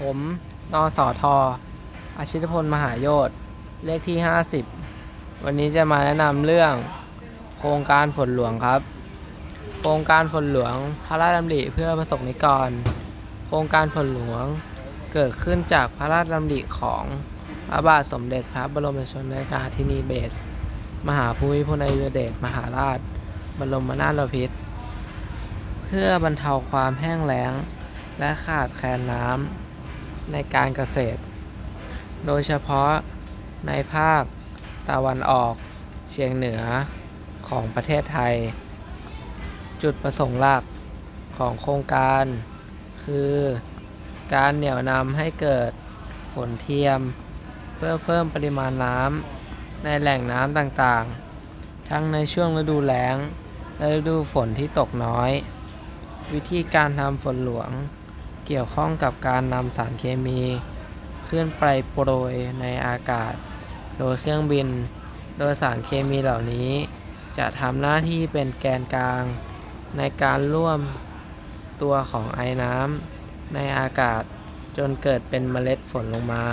ผมนอสอทออาชิตพลมหาโยธเลขที่ 50 วันนี้จะมาแนะนำเรื่อง โครงการฝนหลวงครับ โครงการฝนหลวงพระราชดำริเพื่อประสบนิกร โครงการฝนหลวงเกิดขึ้นจากพระราชดำริของพระบาทสมเด็จพระบรมชนกาธินีเบศรมหาภูมิพลอดุลยเดชมหาราช บรมนาถบพิตรเพื่อบรรเทาความแห้งแล้ง และขาดแคลนน้ำ ในการเกษตร โดยเฉพาะในภาคตะวันออกเฉียงเหนือของประเทศไทย จุดประสงค์หลักของโครงการ คือการเหนี่ยวนำให้เกิดฝนเทียม เพื่อเพิ่มปริมาณน้ำในแหล่งน้ำต่างๆ ทั้งในช่วงฤดูแล้งและฤดูฝนที่ตกน้อย วิธีการทำฝนหลวง เกี่ยวข้องกับการนำสารเคมีขึ้นไปโปรยในอากาศ โดยเครื่องบิน โดยสารเคมีเหล่านี้ จะทำหน้าที่เป็นแกนกลาง ในการร่วมตัวของไอน้ำในอากาศจนเกิดเป็นเมล็ดฝนลงมา